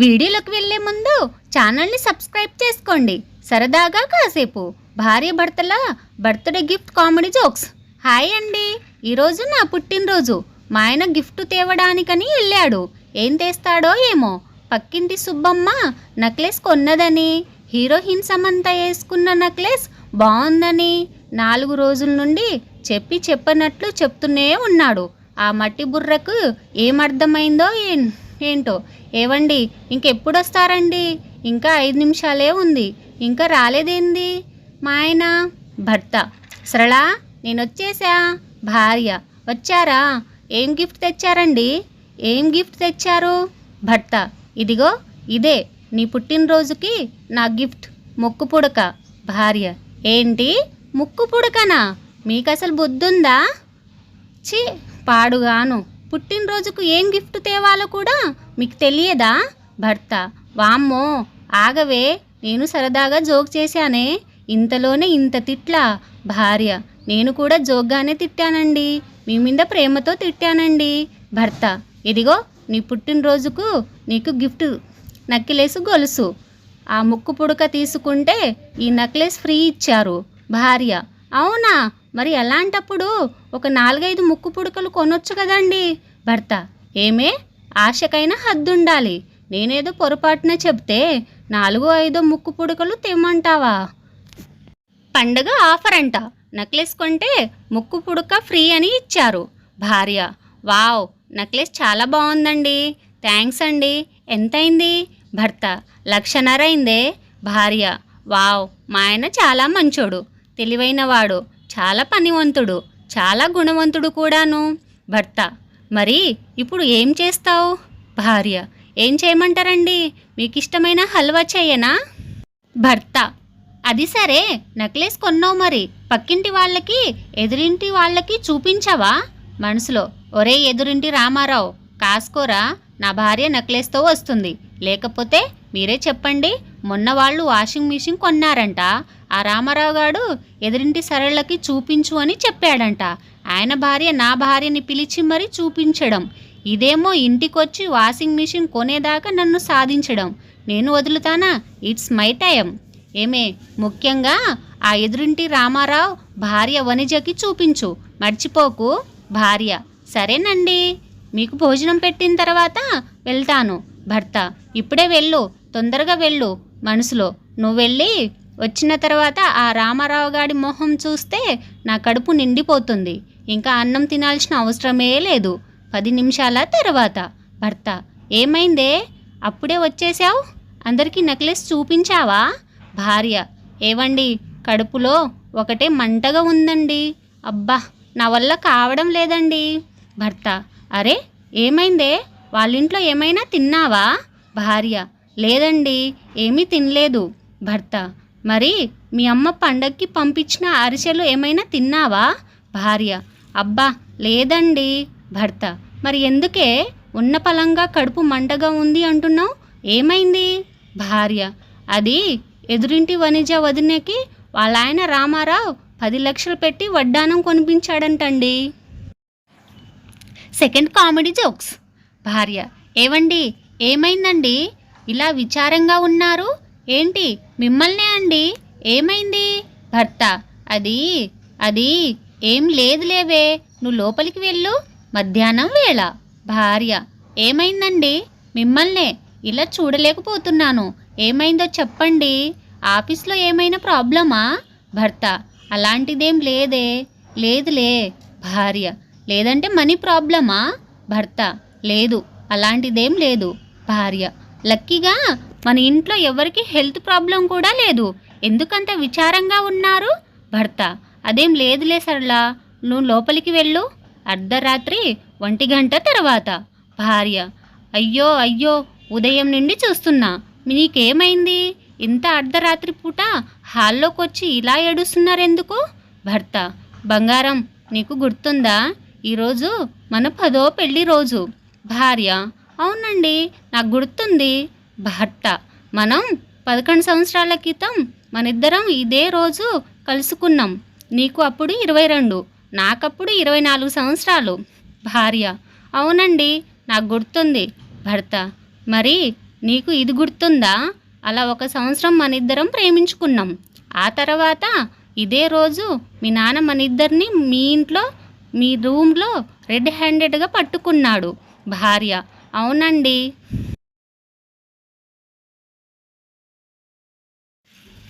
వీడియోలోకి వెళ్ళే ముందు ఛానల్ని సబ్స్క్రైబ్ చేసుకోండి. సరదాగా కాసేపు భార్య భర్తల birthday gift comedy jokes. Hi అండి. ఈరోజు నా పుట్టినరోజు. మా ఆయన గిఫ్ట్ తేవడానికని వెళ్ళాడు. ఏం తెస్తాడో ఏమో. పక్కింటి సుబ్బమ్మ నక్లెస్ కొన్నదని. హీరోయిన్ సమంత వేసుకున్న నక్లెస్ బాగుందని. నాలుగు రోజుల నుండి చెప్పి చెప్పనట్లు చెప్తూనే ఉన్నాడు. ఆ మట్టి బుర్రకు ఏమర్థమైందో ఏం ఏంటో? ఏవండి? ఇంకెప్పుడు వస్తారండి ఇంకా ఐదు నిమిషాలే ఉంది. ఇంకా రాలేదేంది? మా ఆయన భర్త. సరళ నేను వచ్చేసా భార్య. వచ్చారా? ఏం గిఫ్ట్ తెచ్చారండి? ఏం గిఫ్ట్ తెచ్చారు? భర్త. ఇదిగో ఇదే. నీ పుట్టినరోజుకి నా గిఫ్ట్. ముక్కు పుడక. భార్య. ఏంటి? ముక్కు పుడకనా? మీకు అసలు బుద్ధుందా? ఛీ పాడుగాను. పుట్టినరోజుకు ఏం గిఫ్ట్ తేవాలో కూడా మీకు తెలియదా? భర్త వామ్మో ఆగవే నేను సరదాగా జోక్ చేశానే ఇంతలోనే ఇంత తిట్లా భార్య నేను కూడా జోక్గానే తిట్టానండి మీ మీద ప్రేమతో తిట్టానండి భర్త ఇదిగో నీ పుట్టినరోజుకు నీకు గిఫ్ట్ నక్కిలేసు గొలుసు ఆ ముక్కు పుడక తీసుకుంటే ఈ నక్లెస్ ఫ్రీ ఇచ్చారు భార్య అవునా? మరి అలాంటప్పుడు ఒక నాలుగైదు ముక్కు పుడకలు కొనొచ్చు కదండి? భర్త ఏమే? ఆశకైనా హద్దుండాలి. నేనేదో పొరపాటున చెప్తే నాలుగో ఐదో ముక్కు పుడకలు తెమ్మంటావా? పండగ ఆఫర్ అంట నెక్లెస్ కొంటే ముక్కు పుడక ఫ్రీ అని ఇచ్చారు. భార్య వావ్ నెక్లెస్ చాలా బాగుందండి. థ్యాంక్స్ అండి. ఎంతైంది? భర్త లక్షన్నర అయిందే. భార్య వావ్ మా ఆయన చాలా మంచోడు. తెలివైనవాడు చాలా పనివంతుడు చాలా గుణవంతుడు కూడాను. భర్త మరి ఇప్పుడు ఏం చేస్తావు? భార్య ఏం చేయమంటారండి? మీకు ఇష్టమైన హల్వా చేయనా? భర్త అది సరే నెక్లెస్ కొన్నావు మరి పక్కింటి వాళ్ళకి ఎదురింటి వాళ్ళకి చూపించవా? మనసులో ఒరే ఎదురింటి రామారావు కాసుకోరా నా భార్య నెక్లెస్తో వస్తుంది. లేకపోతే మీరే చెప్పండి. మొన్న వాళ్ళు వాషింగ్ మిషన్ కొన్నారంట. ఆ రామారావు గారు ఎదురింటి సరళకి చూపించు అని చెప్పాడంట. ఆయన భార్య నా భార్యని పిలిచి మరీ చూపించడం. ఇదేమో ఇంటికొచ్చి వాషింగ్ మిషన్ కొనేదాకా నన్ను సాధించడం. నేను వదులుతానా? It's my time. ఏమే ముఖ్యంగా ఆ ఎదురింటి రామారావు భార్య వనిజకి చూపించు. మర్చిపోకు. భార్య. సరేనండి. మీకు భోజనం పెట్టిన తర్వాత వెళ్తాను. భర్త ఇప్పుడే వెళ్ళు తొందరగా వెళ్ళు మనసులో. నువ్వు వెళ్ళి వచ్చిన తర్వాత ఆ రామారావు గారి మొహం చూస్తే నా కడుపు నిండిపోతుంది. ఇంకా అన్నం తినాల్సిన అవసరమే లేదు. పది నిమిషాల తర్వాత భర్త ఏమైందే? అప్పుడే వచ్చేసావు అందరికీ నెక్లెస్ చూపించావా? భార్య ఏవండి? కడుపులో ఒకటే మంటగా ఉందండి. అబ్బా నా వల్ల కావడం లేదండి. భర్త అరే ఏమైందే? వాళ్ళింట్లో ఏమైనా తిన్నావా? భార్య. లేదండి ఏమీ తినలేదు. భర్త. మరి మీ అమ్మ పండక్కి పంపించిన అరిసెలు ఏమైనా తిన్నావా? భార్య. అబ్బా లేదండి. భర్త. మరి ఎందుకే? ఉన్న పలంగా కడుపు మంటగా ఉంది అంటున్నావు? ఏమైంది? భార్య. అది ఎదురింటి వనిజ వదినకి వాళ్ళ ఆయన రామారావు పది లక్షలు పెట్టి వడ్డానం కొనిపించాడంటండి. Second comedy jokes. భార్య. ఏవండి? ఏమైందండి? ఇలా విచారంగా ఉన్నారు? ఏంటి? మిమ్మల్నే అండి? ఏమైంది? భర్త. అది? అది? ఏం లేదు లేవే. నువ్వు లోపలికి వెళ్ళు. మధ్యాహ్నం వేళ. భార్య. ఏమైందండి? మిమ్మల్నే. ఇలా చూడలేకపోతున్నాను. ఏమైందో చెప్పండి. ఆఫీస్లో ఏమైనా ప్రాబ్లమా? భర్త. అలాంటిదేం లేదే. లేదులే. భార్య. లేదంటే మనీ ప్రాబ్లమా? భర్త. లేదు అలాంటిదేం లేదు. భార్య లక్కీగా మన ఇంట్లో ఎవరికి హెల్త్ ప్రాబ్లం కూడా లేదు. ఎందుకంత విచారంగా ఉన్నారు? భర్త అదేం లేదులే సర్లా నువ్వు లోపలికి వెళ్ళు. అర్ధరాత్రి ఒంటి గంట తర్వాత. భార్య అయ్యో అయ్యో ఉదయం నుండి చూస్తున్నా. నీకేమైంది ఇంత అర్ధరాత్రి పూట హాల్లోకి వచ్చి ఇలా ఏడుస్తున్నారెందుకు? భర్త బంగారం నీకు గుర్తుందా? ఈరోజు మన పదో పెళ్ళి రోజు. భార్య. అవునండి నాకు గుర్తుంది. భర్త. మనం పదకొండు సంవత్సరాల క్రితం మనిద్దరం ఇదే రోజు కలుసుకున్నాం. నీకు అప్పుడు ఇరవై రెండు నాకప్పుడు ఇరవై నాలుగు సంవత్సరాలు. భార్య. అవునండి నాకు గుర్తుంది. భర్త. మరి నీకు ఇది గుర్తుందా? అలా ఒక సంవత్సరం మన ఇద్దరం ప్రేమించుకున్నాం. ఆ తర్వాత ఇదే రోజు మీ నాన్న మన ఇద్దరిని మీ ఇంట్లో మీ రూమ్లో రెడ్ హ్యాండెడ్గా పట్టుకున్నాడు. భార్య. అవునండి.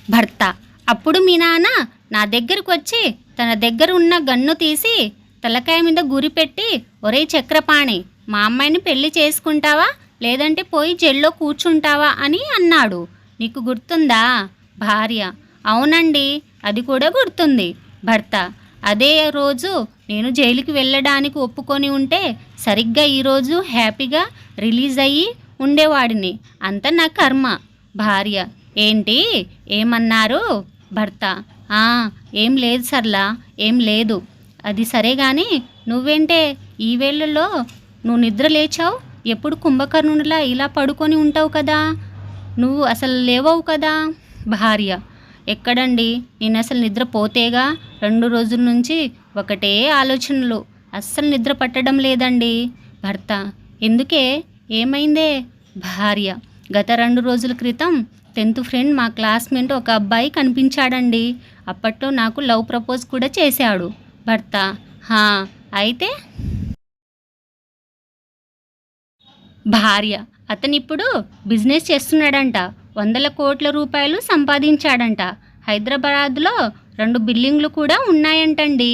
భర్త. అప్పుడు మీ నాన్న నా దగ్గరకు వచ్చి తన దగ్గర ఉన్న గన్ను తీసి తలకాయ మీద గురి పెట్టి ఒరే చక్రపాణి మా అమ్మాయిని పెళ్ళి చేసుకుంటావా? లేదంటే పోయి జైల్లో కూర్చుంటావా? అని అన్నాడు. నీకు గుర్తుందా? భార్య. అవునండి. అది కూడా గుర్తుంది. భర్త. అదే రోజు నేను జైలుకి వెళ్ళడానికి ఒప్పుకొని ఉంటే సరిగ్గా ఈరోజు హ్యాపీగా రిలీజ్ అయ్యి ఉండేవాడిని. అంత నా కర్మ. భార్య ఏంటి? ఏమన్నారు? భర్త. ఏం లేదు సర్లా ఏం లేదు. అది సరే కానీ నువ్వేంటే ఈ వేళల్లో నువ్వు నిద్ర లేచావు? ఎప్పుడు కుంభకర్ణునిలా ఇలా పడుకొని ఉంటావు కదా? నువ్వు అసలు లేవవు కదా? భార్య ఎక్కడండి? నేను అసలు నిద్ర పోతేగా రెండు రోజుల నుంచి ఒకటే ఆలోచనలు. అస్సలు నిద్ర పట్టడం లేదండి. భర్త ఎందుకే? ఏమైందే? భార్య గత రెండు రోజుల క్రితం టెన్త్ ఫ్రెండ్ మా క్లాస్మేట్ ఒక అబ్బాయి కనిపించాడండి. అప్పట్లో నాకు లవ్ ప్రపోజ్ కూడా చేశాడు. భర్త హా అయితే? భార్య అతనిప్పుడు బిజినెస్ చేస్తున్నాడంట. వందల కోట్ల రూపాయలు సంపాదించాడంట. హైదరాబాద్లో రెండు బిల్డింగ్లు కూడా ఉన్నాయంటండి.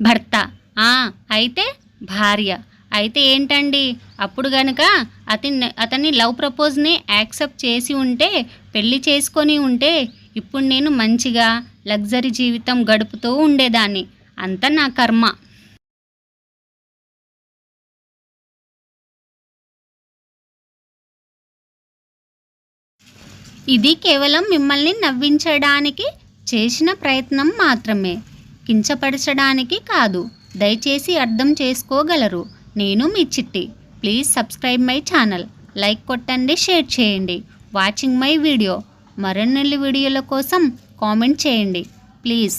భర్త. ఆ అయితే భార్య. అయితే ఏంటండి? అప్పుడు గనక అతన్ని అతన్ని లవ్ ప్రపోజ్ని యాక్సెప్ట్ చేసి ఉంటే పెళ్ళి చేసుకొని ఉంటే ఇప్పుడు నేను మంచిగా లగ్జరీ జీవితం గడుపుతూ ఉండేదాన్ని. అంత నా కర్మ. ఇది కేవలం మిమ్మల్ని నవ్వించడానికి చేసిన ప్రయత్నం మాత్రమే. కించపరచడానికి కాదు. దయచేసి అర్థం చేసుకోగలరు. నేను మీ Chitti. Please subscribe my channel. Like కొట్టండి షేర్ చేయండి. Watching my video. మరిన్ని వీడియోల కోసం కామెంట్ చేయండి. ప్లీజ్.